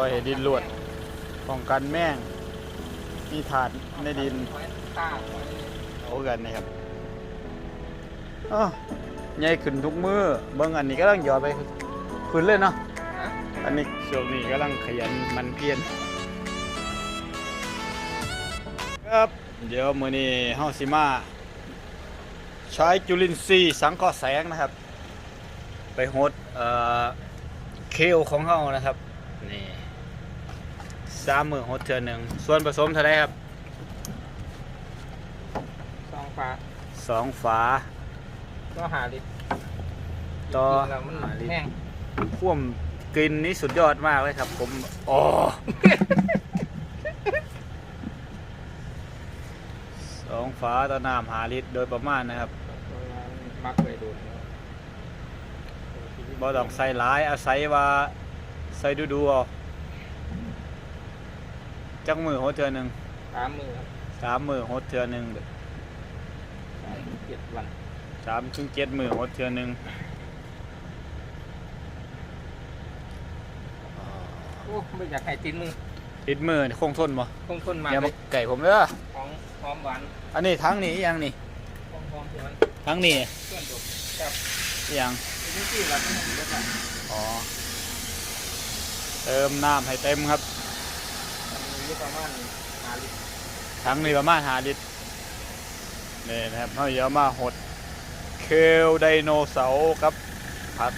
อยให้ดินรวดป้องกันแม่งมีถาดในดินข้าเอากันนะครับอ้อใหญ่ขึ้นทุกมือเบิ่งอันนี้ก็ต้องหยอดไปขึ้นเลยเนาะอันนี้ช่วงนี้กำลังขยันมันเพียรครับเดี๋ยวมือนี้เฮาสิมาใช้จุลินทรีย์สังเคราะห์แสงนะครับ ไปโฮดเอ่อเคลของเฮานะครับนี่ สามมือโฮดเทื่อหนึ่งส่วนผสมเท่าไหรครับสองฟ้าสองฝาก็หาลิตรต่อจริงๆแล้วมันหาลิตรแห้งพ่วมกลิ่นนี้สุดยอดมากเลยครับ ผมอ๋อสองฝาต่อน้ำหาลิตรโดยประมาณนะครับมักไปโดนบ่ต้องใส่หลายอาศัยว่าใส่ดูๆเอา จักมือโหดเทื่อหนึ่งสามมือครับสามมือโหดเทื่อหนึ่งเด้อสามเจ็ดวันสามถึงเจ็ดมือโหดเทื่อหนึ่งโอ้ไม่อยากให้ติดมือติดมือนี่คงทนบ่คงทนมาอย่าเลมายไก่ผมเด้อของหอมหวานอันนี้ทั้งนี้อีหยังนี่ของหอมหวานทั้งนี้เพื่อนผมกับอีหยังนี่ที่เราที่ผมเลือกอะอ๋อเติมน้ำให้เต็มครับมั นมีประมาณหาลิตรทั้งนี้ประมาณหาลิตรนี่นะครับเขาเยอะมาหดเคลไดโนเสาร์ครับพัด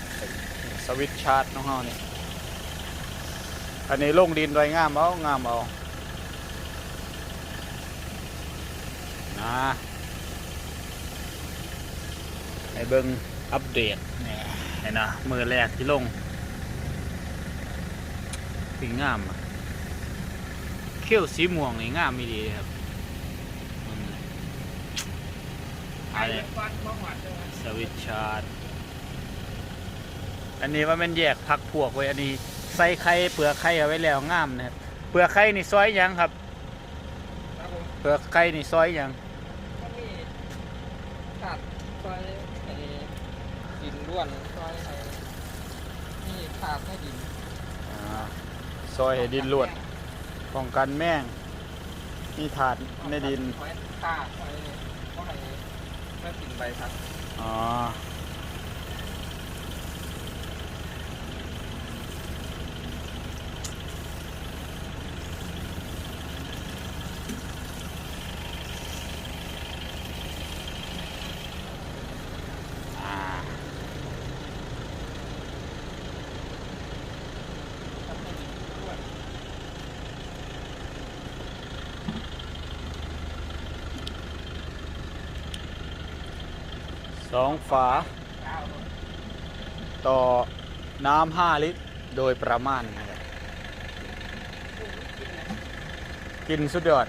สวิตชาร์จน้องเฮานี่อันนี้ลงดินไว้งามเอางามเอานะให้เบิ่งอัปเดตนี่เห็นนะมือแรกที่ลงถึงงามอะ เขี้ยวสีม่วงนี่งามมีดีเลยครับอืมไอ้ฟันมะหวานจังสวิตช์ชาร์จอันนี้ว่ามันแยกพักพวกไว้ อันนี้ใส่ไข่เปลือกไข่เอาไว้แล้วงามนะครับเปลือกไข่นี่ซอยหยังครับครับผมเปลือกไข่นี่ซอยหยังก็มีขาดซอยไอ้ดินร่วนซอยไอ้นี่ขาดให้ดินอ่าซอยให้ดินรวด ป้องกันแม่งมีถาดในดิน ไว้ข้าไว้ก็ให้ไม่กินใบพัด อ๋อา ทำให้ดินร่วน สองฝา ต่อน้ำห้าลิตร โดยประมาณนะครับกินสุดยอด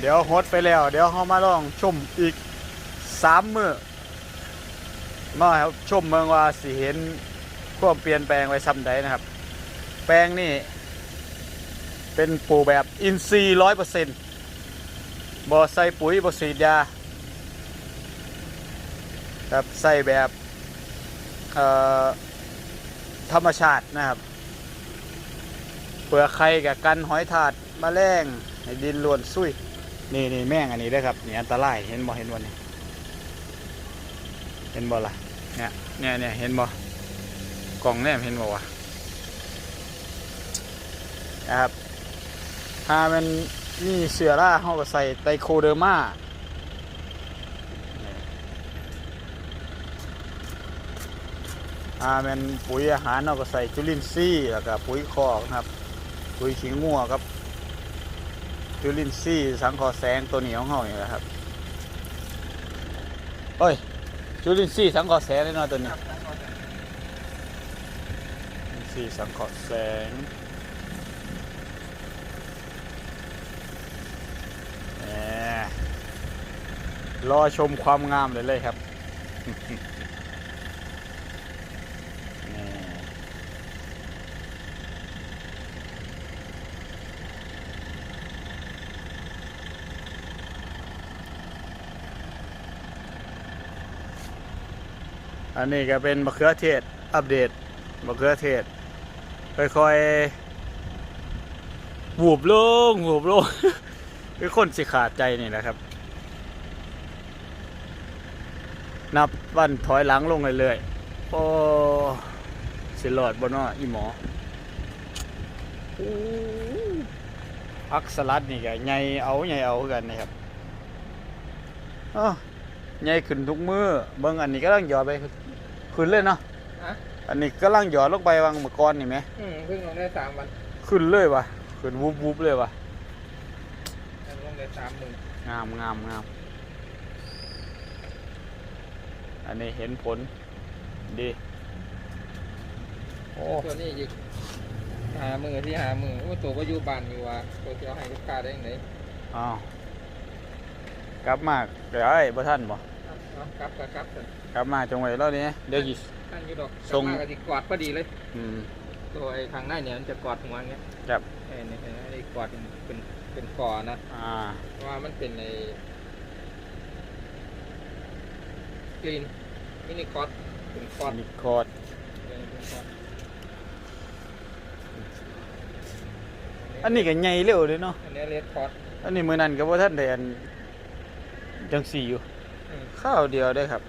เดี๋ยวฮดไปแล้ว เดี๋ยวเขามาลองชมอีกสามมือมาครับชมเมืองว่าสิเห็นความเปลี่ยนแปลงไว้ซ้ำใดนะครับ แปลงนี่เป็นปูแบบอินทรีร้อยเปอร์เซ็นต์ บ่ใส่ปุ๋ยบ่ฉีดยาครับใส่แบบธรรมชาตินะครับ เปลือกไข่กับกันหอยถาดมแมลงให้ดินล้วนซุยนี่นี่แม่งอันนี้เด้ครับนี่อันตรายเห็นบ่เห็นบ่นี่เห็นบ่ล่ะเนี่ยเนี่ยเนี่ยเห็นบ่กล่องเนี่ยเห็นบ่วะนะครับถ้ามัน มีเสือราเขาก็ใส่ไตโคเดอร์มาอาเป็นปุ๋ยอาหารเราก็ใส่จุลินทรีย์แล้วก็ปุ๋ยคอกนะครับ ปุ๋ยขี้งัวครับ จุลินทรีย์สังคราะห์แสงตัวเหนียวของเขานี่แหละครับเฮ้ยจุลินทรีย์สังคราะห์แสงแน่นอนตัวนี้จุลินทรีย์สังเคราะห์แสงแหม รอชมความงามเลยเลยครับอันนี้ก็เป็นมะเขือเทศอัปเดตมะเขือเทศค่อยๆวูบลงวูบลงคือคนสิขาดใจนี่แหละครับ นับวันถอยหลังลงเรื่อยๆโอ้สิหลอดบนน้ออีหมอโอ้พักสลัดนี่ก็ใหญ่เอาใหญ่เอาคือกันนะครับอ้อใหญ่ขึ้นทุกมือเบิ่งอันนี้ก็ลังหยอดไปขึ้นเลยเนาะฮะอันนี้ก็ลังหยอดลงไปวางเมื่อก่อนนี่ไหมอืมเพิ่งลงได้สามวันขึ้นเลยวะขึ้นวุบวุบเลยวะลงได้สามหมื่นงามงามงาม อันนี้เห็นผลดี โอ้ตัวนี้อีกหามือที่หามือโอ้ตัวก็อยู่บ้านอยู่ว่ะตัวที่เอาให้ลูกค้าได้ยังไงอ้าวกลับมาเดี๋ยวไอ้บ่ท่านบ่เอากลับกลับกลับเถอะกลับมาจงไว้แล้วนี่เดี๋ยวจิท่านอยู่ดอกทรง กลับมาก็สิกอดพอดีเลย อืม ตัวไอ้ทางหน้าเนี่ยมันจะกอดหัวอย่างเงี้ยครับ ไอ้นี่ไอ้นี่ไอ้กอดเป็นเป็นเป็นกอนะอ่า เพราะว่ามันเป็นใน กรีนมินิคอร์ดเป็นคอร์ดมีคอร์ดเป็นคอร์ดอันนี้ก็ใหญ่เร็วเลยเนาะอันนี้เลดคอร์ดอันนี้มื้อนั้นก็บ่ท่านได้อันจังสี่อยู่อืมข้าวเดียวได้อครับ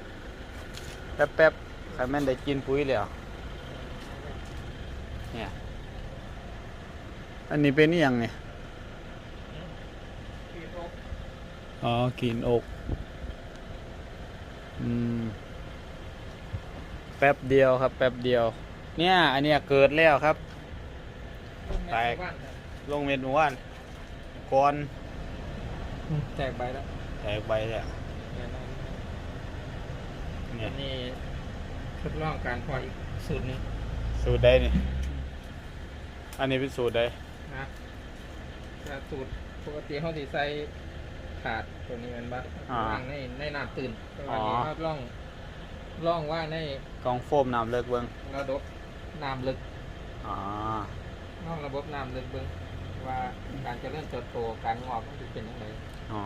แป๊บๆใครแม่นได้กินปุ๋ยแล้วเนี่ยอันนี้เป็นอหยังเนี่ยกรีนโอ๊กอ๋อกินอกอืม แป๊บเดียวครับ แป๊บเดียว เนี่ย อันเนี้ยเกิดแล้วครับ แตกบ้านครับลงเม็ดเมื่อวานก่อนแตกใบแล้วแตกใบแล้วเนี่ยนะเนี่อัยนนี้ทดลองการเพออีกสูตรหนึงสูตรใดนี่ อันนี้เป็นสูตรใดนะแต่สูตรปกติเขาสิใส่ ขาดตัวนี้มันบ้างอ่าวางในในน้ำตื่นแต่อ๋วันอนี้เขาล่องล่องว่าในกองโฟมน้ำเลิกเบิ้งระบบน้ำลึกอ๋อนอกระบบน้ำลึกเบิ้งว่าการเจริญเติบโตการงอกมันจะเป็นยังไงอ๋อ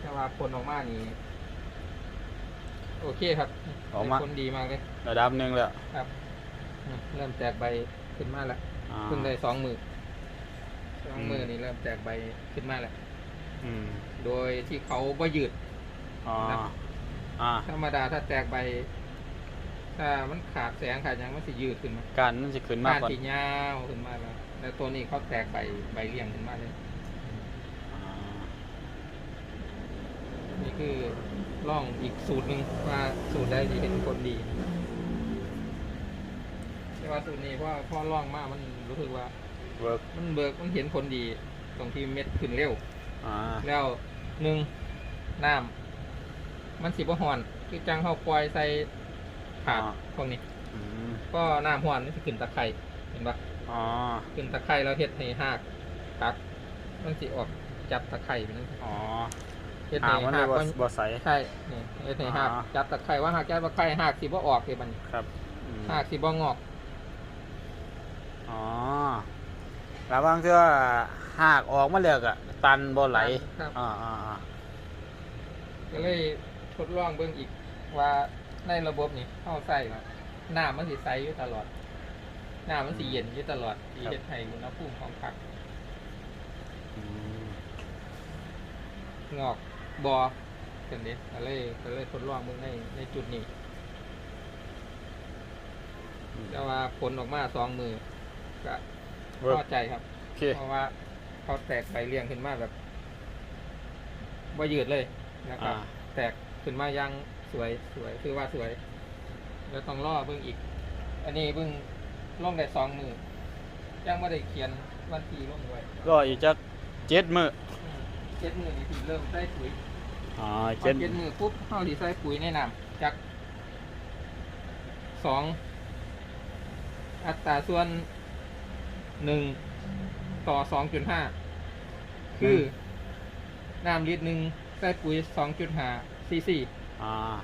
แต่ว่าผลออกมานี่โอเคครับออกมาได้ผลดีมากเลยระดับหนึ่งแล้วครับอืมเริ่มแตกใบขึ้นมาแล้ว อ่า เพิ่งได้สองมือสองอืมมือนี่เริ่มแตกใบขึ้นมาแล้ว อืมโดยที่เขาบ่ยืด อ๋อนะอ่าธรรมดาถ้าแตกใบ ถ้ามันขาดแสงขาดหยังมันสิยืดขึ้นมาการมันจะขึ้นมากก้านกว่าที่ยาวขึ้นมาแล้วแล้วตัวนี้เขาแตกใบใบเรียงขึ้นมาเลยอ่านี่คือล่องอีกสูตรหนึ่งว่าสูตรใดที่เห็นผลดีแต่ว่าสูตรนี้เพราะว่าพอล่องมากมันรู้สึกว่า เวิร์กมันเบิกมันเห็นผลดี ตรงที่เม็ดขึ้นเร็ว อ่าแล้วหนึ่งน้ำมันสิบ่ห่อนคือจังเขาปล่อยใส่ถาดพวกนี้ อืมก็น้ำห่อนมันสิขึ้นตะไคร่เห็นปะอ๋อขึ้นตะไคร่แล้วเฮ็ดให้หากตัก มันสิออกจับตะไคร่ไปนั่นอ๋อเฮ็ดอ่าให้มันหาเลยกบ่มันบ่ใส ใช่นี่เฮ็ดให้หากอ่าจับตะไคร่ว่าหากจับตะไคร่หากสิบ่ออกเลยมันครับอืมหากสิบ่งอก อ๋อระวังเทื่อหากออกมาแล้วก็ ตันบ่ไหลครับ อ่าอ่าอ่าก็เลยทดลองเบิ่งอีกว่าในระบบนี่เข้าใส่ว่าน้ำมันสิใสอยู่ตลอดน้ำมันสิเย็นอยู่ตลอดที่เฮ็ดให้อุณหภูมิของผักอืมงอกบอเป็นเด็ก็เลยก็เลยทดลองเบิ่งในในจุดนี้แต่ว่าผลออกมาสองมือก็เวิร์พกอใจครับ โอเค เพราะว่า เขาแตกใบเรียงขึ้นมาแบบว่ายืดเลยนะครับ อ่า แตกขึ้นมายังสวยสวยคือว่าสวย แล้วต้องล่อเบิ่งอีก อันนี้เบิ่งล่องได้สองมือยังไม่ได้เขียนวันที่ล่องไว้ก็อีกจักเจ็ดมื้ออืมเจ็ดมือนี่ที่เริ่มใส่ปุ๋ยอ๋อพอเจ็ดเจ็ดมือปุ๊บเข้าที่ใส่ปุ๋ยในน้ำจากสองอัตราส่วนหนึ่ง ต่อสองจุดห้าคือน้ำลิตรหนึ่งใส่ปุ๋ยสองจุดห้าซีซีอ่า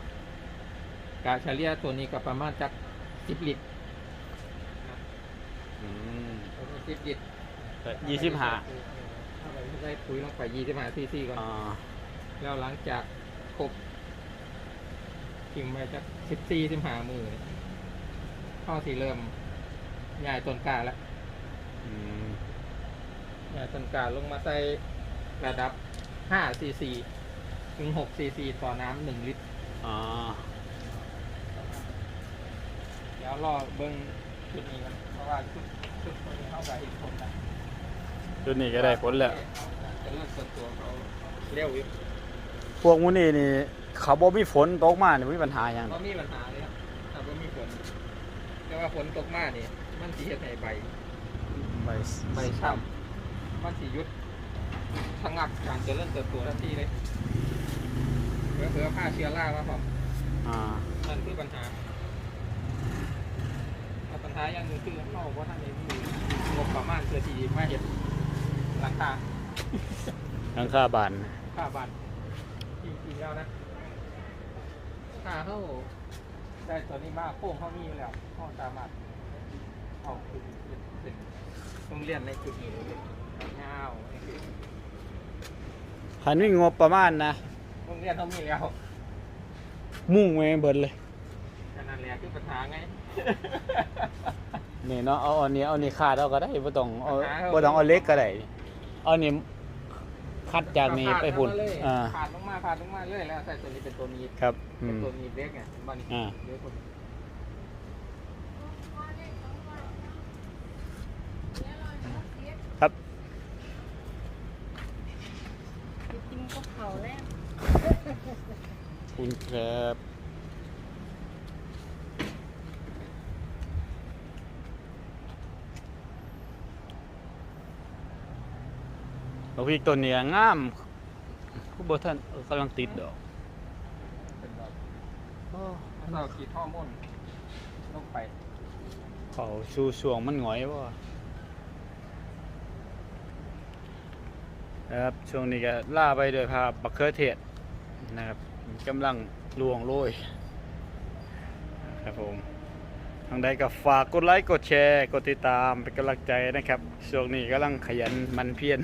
กาเฉลี่ยตัวนี้ก็ประมาณจากสิบลิตรอืมสิบลิตรยี่สิบห้าเอาไปใส่ปุ๋ยลงไปยี่สิบห้าซีซีก่อนอ่าแล้วหลังจากครบทิ้งไปจากสิบสี่สิบห้ามือเข้าสีเริ่มใหญ่ต้นกล้าแล้วอืมใหญ่ ต้นกล้าลงมาใส่ระดับ 5 ซีซี ถึง 6 ซีซี ต่อน้ำหนึ่งลิตร อ๋อ เดี๋ยวรอเบิ้งชุดนี้กันเพราะว่าชุดชุดตัวนี้เข้ากับอีกคนนะจุดนี้ก็ได้ผลแล้วจะเริ่มส่วนตัวเขาเร็วอยู่พวกมูนี่นี่ เขาบ่มีฝนตกมานี่บ่มีปัญหาหยังเพราะมีปัญหาเลยครับถ้าว่ามีฝน แต่ว่าฝนตกมานี่มันสีเห็ดให้ใบ ใบใบช้ำ มันสียุดชะงักการเจริญเติบโตทันทีเลยเพื่อเพื่อผ้าเชื้อรามาพร้อมอ่านั่นคือปัญหาแต่ปัญหาอย่างหนึงคือเข้าเพราะท่านเองมีงบประมาณเพื่อที่มาเห็ดหลังคาหลังคาบานค่าบัตรจริงๆแล้วนะค่าเข้าได้ตัวนี้มากโค้งเข้านี่อยู่แล้วเข้าตามมาเอาคือเป็นต้องเรียนในจุดนี้ เลยเงาวนี่คือคันมีงบประมาณนะต้องเรียนเท่านี้แล้ว มุ่งไว้เบิดเลยขนาดแรกคือปัญหาไง นี่เนาะเอาอันนี้เอานี่ขาดเอาก็ได้บ่ต้องเอาปัญหาเขาบ่ต้องเอาเหล็กก็ได้เอานี่คัดจากนี้ไปพุ่นอ่าอ่าผ่านลงมาผ่านลงมาเรื่อยแล้วใส่ตัวนี้เป็นตัวนี้ครับอืเป็นมตัวนี้เล็กไงบ้านนี้อ่าเยอะคน ครับ กินก็ เขาแล้วคุณครับเอาพริกตัวเนี้ยงามผู้บ่ท่านเออกำลังติดดอกเป็นแบบเราขีดฮอร์โมนลงไป เขาชูช่วงมันหงอย ครับช่วงนี้ก็ล่าไปโดวยพาบักเขือเทศนะครับกำลังลวงโรยครับผมทางใดก็ฝากกดไลค์กดแชร์ กดติดตามเป็นกำลังใจนะครับ ช่วงนี้กำลังขยันมันเพียร